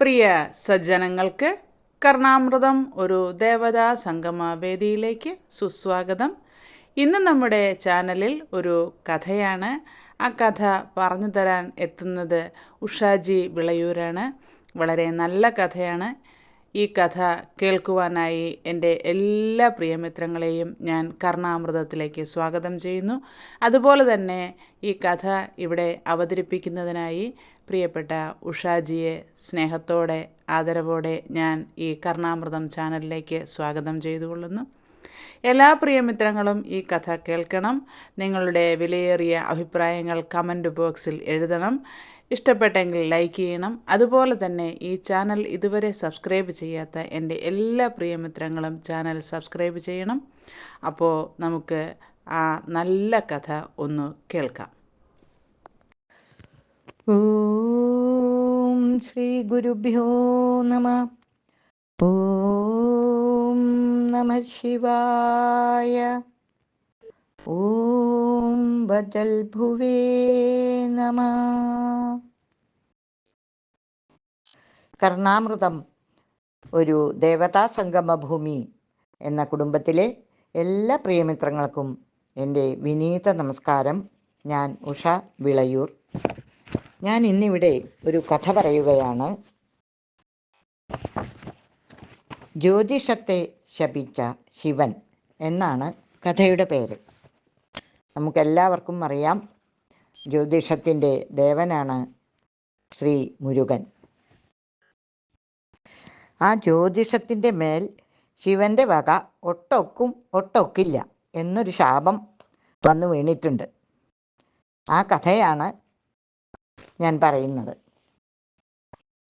പ്രിയ സജ്ജനങ്ങൾക്ക് കർണാമൃതം ഒരു ദേവതാ സംഗമ വേദിയിലേക്ക് സുസ്വാഗതം. ഇന്ന് നമ്മുടെ ചാനലിൽ ഒരു കഥയാണ്. ആ കഥ പറഞ്ഞു തരാൻ എത്തുന്നത് ഉഷാജി വിളയൂരാണ്. വളരെ നല്ല കഥയാണ്. ഈ കഥ കേൾക്കുവാനായി എന്റെ എല്ലാ പ്രിയമിത്രങ്ങളെയും ഞാൻ കർണാമൃതത്തിലേക്ക് സ്വാഗതം ചെയ്യുന്നു. അതുപോലെ തന്നെ ഈ കഥ ഇവിടെ അവതരിപ്പിക്കുന്നതിനായി പ്രിയപ്പെട്ട ഉഷാജിയെ സ്നേഹത്തോടെ ആദരവോടെ ഞാൻ ഈ കർണാമൃതം ചാനലിലേക്ക് സ്വാഗതം ചെയ്തുകൊള്ളുന്നു. എല്ലാ പ്രിയമിത്രങ്ങളും ഈ കഥ കേൾക്കണം. നിങ്ങളുടെ വിലയേറിയ അഭിപ്രായങ്ങൾ കമന്റ് ബോക്സിൽ എഴുതണം. ഇഷ്ടപ്പെട്ടെങ്കിൽ ലൈക്ക് ചെയ്യണം. അതുപോലെ തന്നെ ഈ ചാനൽ ഇതുവരെ സബ്സ്ക്രൈബ് ചെയ്യാത്ത എന്റെ എല്ലാ പ്രിയമിത്രങ്ങളും ചാനൽ സബ്സ്ക്രൈബ് ചെയ്യണം. അപ്പോൾ നമുക്ക് ആ നല്ല കഥ ഒന്ന് കേൾക്കാം. ഓം ശ്രീ ഗുരുഭ്യോ നമ. ഓം നമ ശിവായ. ഓം ബദൽ ഭുവേ നമ കർണാമൃതം ഒരു ദേവതാ സംഗമ ഭൂമി എന്ന കുടുംബത്തിലെ എല്ലാ പ്രിയമിത്രങ്ങൾക്കും എന്റെ വിനീത നമസ്കാരം. ഞാൻ ഉഷ വിളയൂർ. ഞാൻ ഇന്നിവിടെ ഒരു കഥ പറയുകയാണ്. ജ്യോതിഷത്തെ ശപിച്ച ശിവൻ എന്നാണ് കഥയുടെ പേര്. നമുക്കെല്ലാവർക്കും അറിയാം. ജ്യോതിഷത്തിന്റെ ദേവനാണ് ശ്രീ മുരുകൻ. ആ ജ്യോതിഷത്തിന്റെ മേൽ ശിവന്റെ വക ഒട്ടൊക്കും ഒട്ടൊക്കില്ല എന്നൊരു ശാപം വന്നു വീണിട്ടുണ്ട്. ആ കഥയാണ് ഞാൻ പറയുന്നത്.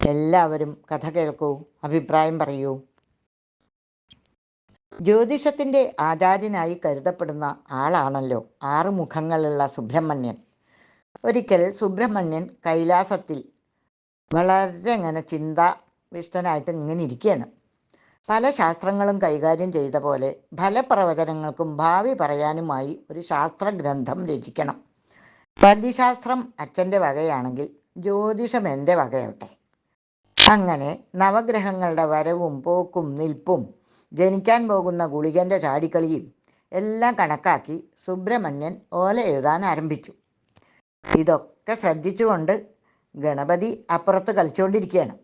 എല്ലാവരും കഥ കേൾക്കൂ അഭിപ്രായം പറയൂ. ജ്യോതിഷത്തിന്റെ ആചാര്യനായി കരുതപ്പെടുന്ന ആളാണല്ലോ ആറ് മുഖങ്ങളുള്ള സുബ്രഹ്മണ്യൻ. ഒരിക്കൽ സുബ്രഹ്മണ്യൻ കൈലാസത്തിൽ വളരെ ഇങ്ങനെ ചിന്താവിഷ്ടനായിട്ട് ഇങ്ങനെ ഇരിക്കുകയാണ്. പല ശാസ്ത്രങ്ങളും കൈകാര്യം ചെയ്ത പോലെ ഫലപ്രവചനങ്ങൾക്കും ഭാവി പറയാനുമായി ഒരു ശാസ്ത്രഗ്രന്ഥം രചിക്കണം. പല്ലിശാസ്ത്രം അച്ഛന്റെ വകയാണെങ്കിൽ ജ്യോതിഷം എന്റെ വകയാവട്ടെ. അങ്ങനെ നവഗ്രഹങ്ങളുടെ വരവും പോക്കും നിൽപ്പും ജനിക്കാൻ പോകുന്ന ഗുളികന്റെ ചാടിക്കളിയും എല്ലാം കണക്കാക്കി സുബ്രഹ്മണ്യൻ ഓല എഴുതാൻ ആരംഭിച്ചു. ഇതൊക്കെ ശ്രദ്ധിച്ചുകൊണ്ട് ഗണപതി അപ്പുറത്ത് കളിച്ചുകൊണ്ടിരിക്കുകയാണ്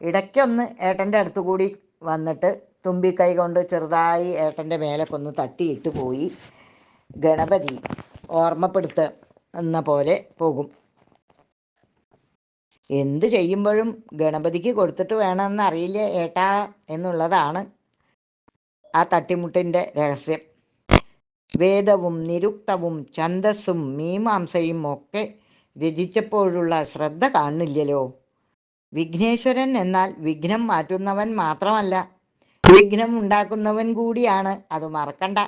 ഇടയ്ക്കൊന്ന് ഏട്ടന്റെ അടുത്ത് കൂടി വന്നിട്ട് തുമ്പിക്കൈ കൊണ്ട് ചെറുതായി ഏട്ടന്റെ മേലക്കൊന്ന് തട്ടിയിട്ട് പോയി ഗണപതി ഓർമ്മപ്പെടുത്ത എന്ന പോലെ പോകും. എന്തു ചെയ്യുമ്പോഴും ഗണപതിക്ക് കൊടുത്തിട്ട് വേണമെന്ന് അറിയില്ല ഏട്ടാ എന്നുള്ളതാണ് ആ തട്ടിമുട്ടിന്റെ രഹസ്യം. വേദവും നിരുക്തവും ഛന്ദസ്സും മീമാംസയും ഒക്കെ രചിച്ചപ്പോഴുള്ള ശ്രദ്ധ കാണില്ലല്ലോ. വിഘ്നേശ്വരൻ എന്നാൽ വിഘ്നം മാറ്റുന്നവൻ മാത്രമല്ല വിഘ്നം ഉണ്ടാക്കുന്നവൻ കൂടിയാണ്. അത് മറക്കണ്ട.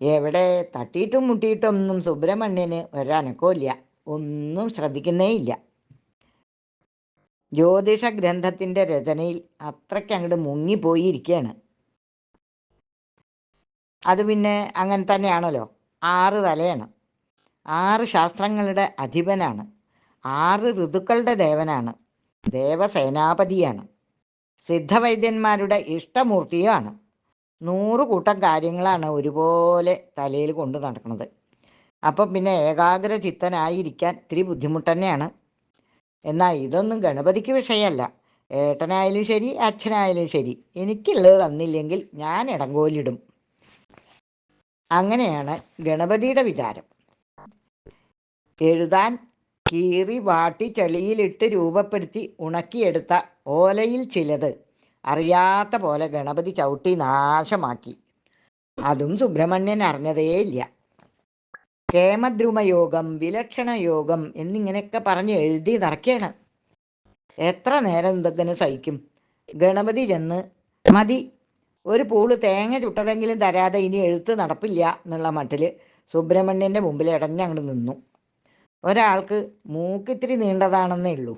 എവിടെ തട്ടിയിട്ടും മുട്ടിയിട്ടൊന്നും സുബ്രഹ്മണ്യന് ഒരനക്കമില്ല ഒന്നും ശ്രദ്ധിക്കുന്നേയില്ല. ജ്യോതിഷ ഗ്രന്ഥത്തിന്റെ രചനയിൽ അത്രയ്ക്ക് അങ്ങോട്ട് മുങ്ങിപ്പോയിരിക്കുകയാണ് അത് പിന്നെ അങ്ങനെ തന്നെയാണല്ലോ. ആറ് തലയാണ്. ആറ് ശാസ്ത്രങ്ങളുടെ അധിപനാണ്. ആറ് ഋതുക്കളുടെ ദേവനാണ്. ദേവസേനാപതിയാണ്. സിദ്ധവൈദ്യന്മാരുടെ ഇഷ്ടമൂർത്തിയുമാണ്. നൂറ് കൂട്ടം കാര്യങ്ങളാണ് ഒരുപോലെ തലയിൽ കൊണ്ടു നടക്കുന്നത്. അപ്പം പിന്നെ ഏകാഗ്ര ചിത്തനായിരിക്കാൻ ഇത്തിരി ബുദ്ധിമുട്ട് തന്നെയാണ്. എന്നാൽ ഇതൊന്നും ഗണപതിക്ക് വിഷയമല്ല. ഏട്ടനായാലും ശരി അച്ഛനായാലും ശരി. എനിക്കുള്ളത് തന്നില്ലെങ്കിൽ ഞാൻ ഇടങ്കോലിടും. അങ്ങനെയാണ് ഗണപതിയുടെ വിചാരം. എഴുതാൻ കീറി വാട്ടി ചെളിയിലിട്ട് രൂപപ്പെടുത്തി ഉണക്കിയെടുത്ത ഓലയിൽ ചിലത് അറിയാത്ത പോലെ ഗണപതി ചവിട്ടി നാശമാക്കി. അതും സുബ്രഹ്മണ്യൻ അറിഞ്ഞതേയില്ല. കേമദ്രുമയോഗം വിലക്ഷണയോഗം എന്നിങ്ങനെയൊക്കെ പറഞ്ഞ് എഴുതി നിറയ്ക്കാണ് എത്ര നേരം ഇതൊക്കെ സഹിക്കും? ഗണപതി ചെന്ന് മതി ഒരു പൂൾ തേങ്ങ ചുട്ടതെങ്കിലും തരാതെ ഇനി എഴുത്ത് നടപ്പില്ല എന്നുള്ള മട്ടിൽ സുബ്രഹ്മണ്യന്റെ മുമ്പിൽ ഇടഞ്ഞങ്ങോട്ട് നിന്നു. ഒരാൾക്ക് മൂക്കിത്തിരി നീണ്ടതാണെന്നേ ഉള്ളൂ.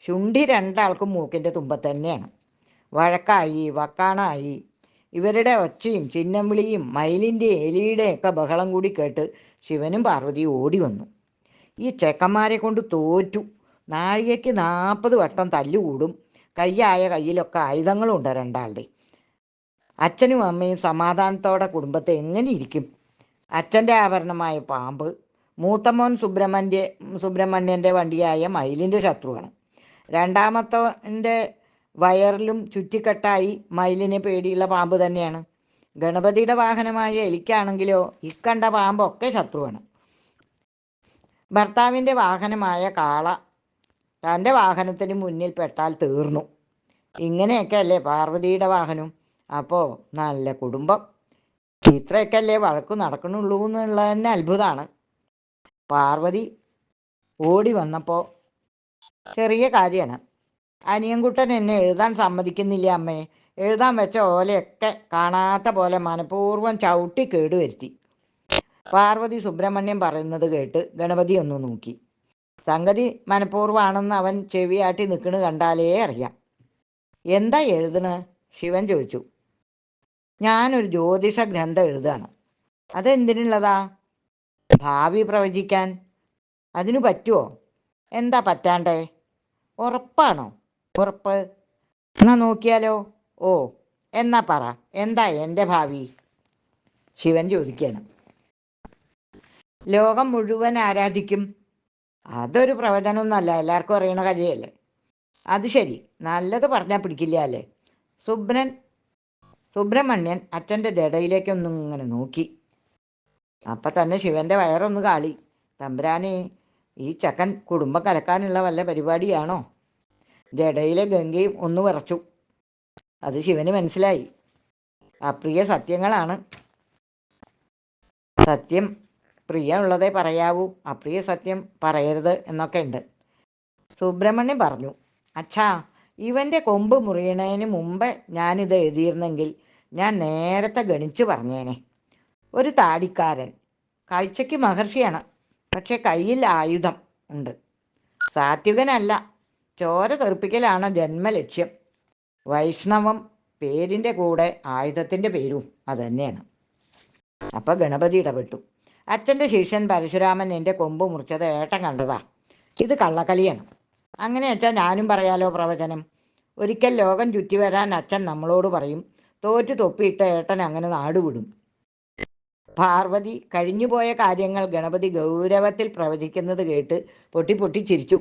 ശുണ്ഠി രണ്ടാൾക്കും മൂക്കിന്റെ തുമ്പത്ത് തന്നെയാണ് വഴക്കായി വക്കാണായി. ഇവരുടെ ഒച്ചയും ചിഹ്നം വിളിയും മയിലിന്റെ എലിയുടെ ഒക്കെ ബഹളം കൂടി കേട്ട് ശിവനും പാർവതിയും ഓടി വന്നു. ഈ ചെക്കന്മാരെ കൊണ്ട് തോറ്റു. നാഴികയ്ക്ക് നാൽപ്പത് വട്ടം തല്ലുകൂടും കയ്യായ കയ്യിലൊക്കെ ആയുധങ്ങളുണ്ട് രണ്ടാളുടെ. അച്ഛനും അമ്മയും സമാധാനത്തോടെ കുടുംബത്തെ എങ്ങനെ ഇരിക്കും? അച്ഛന്റെ ആഭരണമായ പാമ്പ് മൂത്തമോൻ സുബ്രഹ്മണ്യ സുബ്രഹ്മണ്യന്റെ വണ്ടിയായ മയിലിന്റെ ശത്രുവാണ്. രണ്ടാമത്തെ വയറിലും ചുറ്റിക്കെട്ടായി മയിലിനെ പേടിയുള്ള പാമ്പ് തന്നെയാണ്. ഗണപതിയുടെ വാഹനമായ എലിക്കാണെങ്കിലോ ഇക്കണ്ട പാമ്പൊക്കെ ശത്രുവാണ്. ഭർത്താവിന്റെ വാഹനമായ കാള തന്റെ വാഹനത്തിന് മുന്നിൽ പെട്ടാൽ തീർന്നു. ഇങ്ങനെയൊക്കെ അല്ലേ പാർവതിയുടെ വാഹനം? അപ്പോൾ നല്ല കുടുംബം. ഇത്രയൊക്കെ അല്ലേ വഴക്ക് നടക്കണുള്ളൂ എന്നുള്ളത് തന്നെ അത്ഭുതമാണ് പാർവതി ഓടി വന്നപ്പോൾ ചെറിയ കാര്യമാണ്. അനിയൻകുട്ടൻ എന്നെ എഴുതാൻ സമ്മതിക്കുന്നില്ല അമ്മേ? എഴുതാൻ വെച്ച ഓലയൊക്കെ കാണാത്ത പോലെ മനഃപൂർവം ചവിട്ടി കേടുവരുത്തി പാർവതി സുബ്രഹ്മണ്യം പറയുന്നത് കേട്ട് ഗണപതി ഒന്ന് നോക്കി. സംഗതി മനഃപൂർവമാണെന്ന് അവൻ ചെവിയാട്ടി നിൽക്കണ് കണ്ടാലേ അറിയാം. എന്താ എഴുതണ്? ശിവൻ ചോദിച്ചു. ഞാനൊരു ജ്യോതിഷ ഗ്രന്ഥം എഴുതാണ്. അതെന്തിനുള്ളതാ? ഭാവി പ്രവചിക്കാൻ. അതിനു പറ്റുമോ എന്താ പറ്റാണ്ടേ? ഉറപ്പാണോ? ഉറപ്പ്. എന്നാ നോക്കിയാലോ? ഓ എന്നാ പറ. എന്താ എന്റെ ഭാവി? ശിവൻ ചോദിക്കണം ലോകം മുഴുവൻ ആരാധിക്കും? അതൊരു പ്രവചനമൊന്നുമല്ല. എല്ലാവർക്കും അറിയണ കാര്യമല്ലേ? അത് ശരി. നല്ലത് പറഞ്ഞാൽ പിടിക്കില്ല അല്ലേ? സുബ്രൻ സുബ്രഹ്മണ്യൻ അച്ഛന്റെ ജടയിലേക്കൊന്നും ഇങ്ങനെ നോക്കി. അപ്പം തന്നെ ശിവന്റെ വയറൊന്ന് കാളി. തമ്പുരാനെ ഈ ചക്കൻ കുടുംബം കലക്കാനുള്ള വല്ല പരിപാടിയാണോ? ജടയിലെ ഗംഗയും ഒന്ന് വിറച്ചു. അത് ശിവന് മനസ്സിലായി. അപ്രിയ സത്യങ്ങളാണ്. സത്യം പ്രിയമുള്ളതേ പറയാവൂ. അപ്രിയ സത്യം പറയരുത് എന്നൊക്കെ ഉണ്ട്. സുബ്രഹ്മണ്യം പറഞ്ഞു അച്ഛാ ഇവന്റെ കൊമ്പ് മുറിയണതിന് മുമ്പ് ഞാനിത് എഴുതിയിരുന്നെങ്കിൽ ഞാൻ നേരത്തെ ഗണിച്ചു പറഞ്ഞേനെ. ഒരു താടിക്കാരൻ കാഴ്ചയ്ക്ക് മഹർഷിയാണ് പക്ഷെ കയ്യിൽ ആയുധം ഉണ്ട്. സാത്വികനല്ല ചോര തെറിപ്പിക്കലാണ് ജന്മലക്ഷ്യം. വൈഷ്ണവം പേരിന്റെ കൂടെ ആയുധത്തിന്റെ പേരും അതുതന്നെയാണ്. അപ്പോൾ ഗണപതി ഇടപെട്ടു. അച്ഛന്റെ ശിഷ്യൻ പരശുരാമൻ എന്റെ കൊമ്പ് മുറിച്ചത് ഏട്ടൻ കണ്ടതാ. ഇത് കള്ളക്കളിയാണ്. അങ്ങനെ അച്ഛാ ഞാനും പറയാലോ പ്രവചനം. ഒരിക്കൽ ലോകം ചുറ്റി വരാൻ അച്ഛൻ നമ്മളോട് പറയും തോറ്റു തൊപ്പിയിട്ട ഏട്ടൻ അങ്ങനെ നാടുവിടും പാർവതി കഴിഞ്ഞുപോയ കാര്യങ്ങൾ ഗണപതി ഗൗരവത്തിൽ പ്രവചിക്കുന്നത് കേട്ട് പൊട്ടി പൊട്ടി ചിരിച്ചു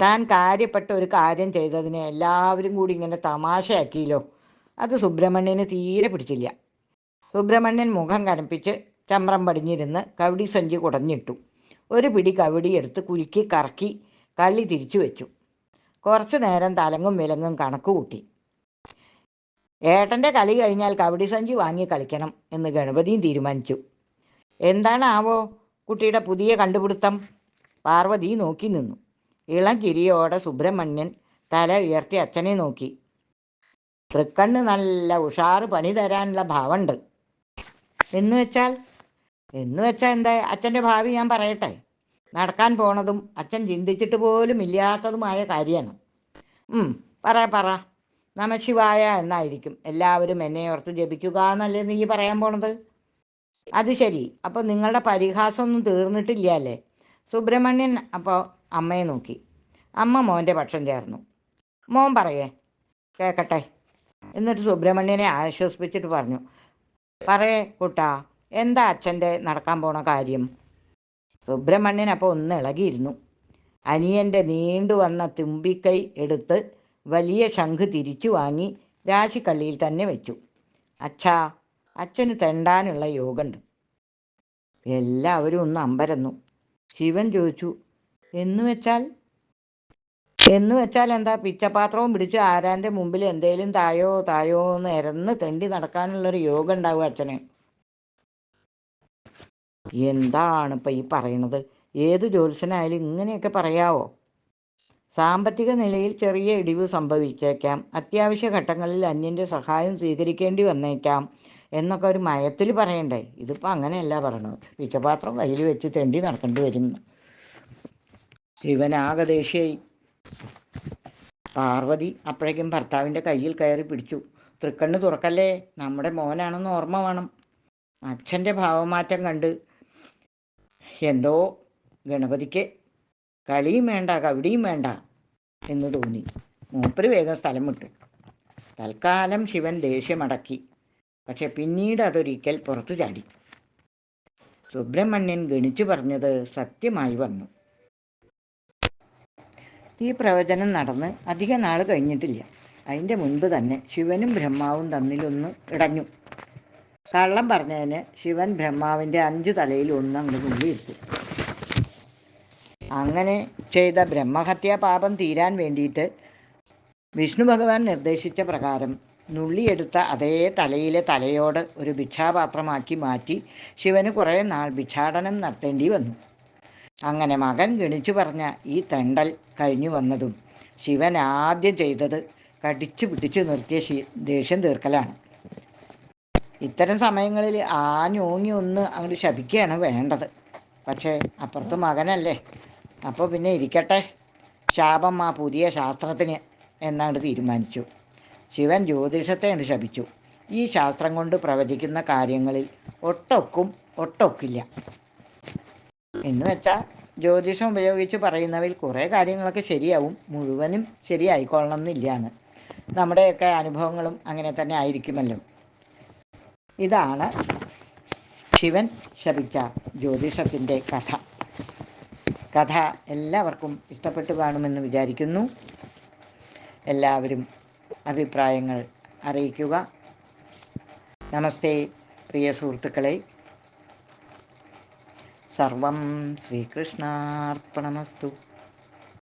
താൻ കാര്യപ്പെട്ട ഒരു കാര്യം ചെയ്തതിനെ എല്ലാവരും കൂടി ഇങ്ങനെ തമാശയാക്കിയല്ലോ. അത് സുബ്രഹ്മണ്യന് തീരെ പിടിച്ചില്ല. സുബ്രഹ്മണ്യൻ മുഖം കരപ്പിച്ച് ചമ്രം പടിഞ്ഞിരുന്ന് കവടി സഞ്ചി കുടഞ്ഞിട്ടു. ഒരു പിടി കവടി എടുത്ത് കുലുക്കി കറക്കി കള്ളി തിരിച്ചു വെച്ചു. കുറച്ചു നേരം തലങ്ങും വിലങ്ങും കണക്ക് കൂട്ടി. ഏട്ടന്റെ കളി കഴിഞ്ഞാൽ കബഡി സഞ്ചി വാങ്ങി കളിക്കണം എന്ന് ഗണപതിയും തീരുമാനിച്ചു. എന്താണ് ആവോ കുട്ടിയുടെ പുതിയ കണ്ടുപിടുത്തം? പാർവതി നോക്കി നിന്നു. ഇളം കിരിയോടെ സുബ്രഹ്മണ്യൻ തല ഉയർത്തി അച്ഛനെ നോക്കി. തൃക്കണ്ണ് നല്ല ഉഷാറ് പണി തരാനുള്ള ഭാവമുണ്ട്. എന്ന് വെച്ചാൽ എന്ന് വെച്ചാൽ എന്താ അച്ഛന്റെ ഭാവി ഞാൻ പറയട്ടെ. നടക്കാൻ പോണതും അച്ഛൻ ചിന്തിച്ചിട്ട് പോലും ഇല്ലാത്തതുമായ കാര്യമാണ്. പറ പറ. നമശിവായ എന്നായിരിക്കും. എല്ലാവരും എന്നെ ഓർത്ത് ജപിക്കുക എന്നല്ലേ നീ പറയാൻ പോണത്? അത് ശരി. അപ്പോൾ നിങ്ങളുടെ പരിഹാസമൊന്നും തീർന്നിട്ടില്ല അല്ലേ? സുബ്രഹ്മണ്യൻ അപ്പോൾ അമ്മയെ നോക്കി. അമ്മ മോന്റെ പക്ഷം ചേർന്നു. മോൻ പറയേ കേക്കട്ടെ. എന്നിട്ട് സുബ്രഹ്മണ്യനെ ആശ്വസിപ്പിച്ചിട്ട് പറഞ്ഞു പറയേ കുട്ടാ എന്താ അച്ഛന്റെ നടക്കാൻ പോണ കാര്യം? സുബ്രഹ്മണ്യൻ അപ്പോൾ ഒന്ന് ഇളകിയിരുന്നു. അനിയന്റെ നീണ്ടു വന്ന തുമ്പിക്കൈ എടുത്ത് വലിയ ശംഖ് തിരിച്ചു വാങ്ങി രാശിക്കള്ളിയിൽ തന്നെ വെച്ചു. അച്ഛാ അച്ഛന് തെണ്ടാനുള്ള യോഗമുണ്ട് എല്ലാവരും ഒന്ന് അമ്പരന്നു. ശിവൻ ചോദിച്ചു എന്ന് വെച്ചാൽ എന്ന് വെച്ചാൽ എന്താ പിച്ചപാത്രവും പിടിച്ച് ആരാന്റെ മുമ്പിൽ എന്തേലും തായോ തായോ എന്ന് എരന്ന് തെണ്ടി നടക്കാനുള്ളൊരു യോഗം ഉണ്ടാവും അച്ഛന്. എന്താണ് ഇപ്പം ഈ പറയണത്? ഏത് ജ്യോത്സ്യനായാലും ഇങ്ങനെയൊക്കെ പറയാവോ? സാമ്പത്തിക നിലയിൽ ചെറിയ ഇടിവ് സംഭവിച്ചേക്കാം. അത്യാവശ്യ ഘട്ടങ്ങളിൽ അന്യന്റെ സഹായം സ്വീകരിക്കേണ്ടി വന്നേക്കാം എന്നൊക്കെ ഒരു മയത്തിൽ പറയണ്ടേ? ഇതിപ്പോൾ അങ്ങനെയല്ല പറയണത്. പിച്ചപാത്രം കയ്യിൽ വെച്ച് തെണ്ടി നടക്കേണ്ടി വരും. ശിവനാകെ ദേഷ്യായി പാർവതി അപ്പോഴേക്കും ഭർത്താവിന്റെ കയ്യിൽ കയറി പിടിച്ചു. തൃക്കണ്ണ് തുറക്കല്ലേ? നമ്മുടെ മോനാണെന്ന് ഓർമ്മ വേണം. അച്ഛന്റെ ഭാവമാറ്റം കണ്ട്. എന്തോ? ഗണപതിക്ക് കളിയും വേണ്ട കവിടിയും വേണ്ട എന്ന് തോന്നി. മൂപ്പര് വേഗം സ്ഥലം വിട്ടു. തൽക്കാലം ശിവൻ ദേഷ്യമടക്കി. പക്ഷെ പിന്നീട് അതൊരിക്കൽ പുറത്തു ചാടി. സുബ്രഹ്മണ്യൻ ഗണിച്ചു പറഞ്ഞത് സത്യമായി വന്നു. ഈ പ്രവചനം നടന്ന് അധിക നാൾ കഴിഞ്ഞിട്ടില്ല. അതിന്റെ മുൻപ് തന്നെ ശിവനും ബ്രഹ്മാവും തമ്മിലൊന്ന് ഇടഞ്ഞു. കള്ളം പറഞ്ഞതിന് ശിവൻ ബ്രഹ്മാവിന്റെ അഞ്ച് തലയിൽ ഒന്ന് അങ്ങോട്ട് നുള്ളിയിട്ടു അങ്ങനെ ചെയ്ത ബ്രഹ്മഹത്യാ പാപം തീരാൻ വേണ്ടിയിട്ട് വിഷ്ണു ഭഗവാൻ നിർദ്ദേശിച്ച പ്രകാരം നുള്ളിയെടുത്ത അതേ തലയിലെ തലയോട് ഒരു ഭിക്ഷാപാത്രമാക്കി മാറ്റി ശിവന് കുറേ നാൾ ഭിക്ഷാടനം നടത്തേണ്ടി വന്നു. അങ്ങനെ മകൻ ഗണിച്ചു പറഞ്ഞ ഈ തെണ്ടൽ കഴിഞ്ഞു വന്നതും ശിവൻ ആദ്യം ചെയ്തത് കടിച്ചു പിടിച്ചു നിർത്തിയ ശി- ദേഷ്യം തീർക്കലാണ്. ഇത്തരം സമയങ്ങളിൽ ആഞ്ഞോങ്ങി ഒന്ന് അങ്ങോട്ട് ശപിക്കുകയാണ് വേണ്ടത്. പക്ഷേ അപ്പുറത്ത് മകനല്ലേ. അപ്പോൾ പിന്നെ ഇരിക്കട്ടെ. ശാപം ആ പുതിയ ശാസ്ത്രത്തിന് എന്നാണ് തീരുമാനിച്ചു. ശിവൻ ജ്യോതിഷത്തെ അങ്ങട് ശപിച്ചു. ഈ ശാസ്ത്രം കൊണ്ട് പ്രവചിക്കുന്ന കാര്യങ്ങളിൽ ഒട്ടൊക്കും ഒട്ടൊക്കില്ല. എന്ന് വെച്ചാൽ ജ്യോതിഷം ഉപയോഗിച്ച് പറയുന്നവയിൽ കുറേ കാര്യങ്ങളൊക്കെ ശരിയാവും മുഴുവനും ശരിയായിക്കൊള്ളണം എന്നില്ല എന്ന് നമ്മുടെയൊക്കെ അനുഭവങ്ങളും അങ്ങനെ തന്നെ ആയിരിക്കുമല്ലോ. ഇതാണ് ശിവൻ ശപിച്ച ജ്യോതിഷത്തിന്റെ കഥ. കഥ എല്ലാവർക്കും ഇഷ്ടപ്പെട്ടു കാണുമെന്ന് വിചാരിക്കുന്നു. എല്ലാവരും അഭിപ്രായങ്ങൾ അറിയിക്കുക. നമസ്തേ പ്രിയ സുഹൃത്തുക്കളെ. സർവം ശ്രീകൃഷ്ണാർപ്പണമസ്തു.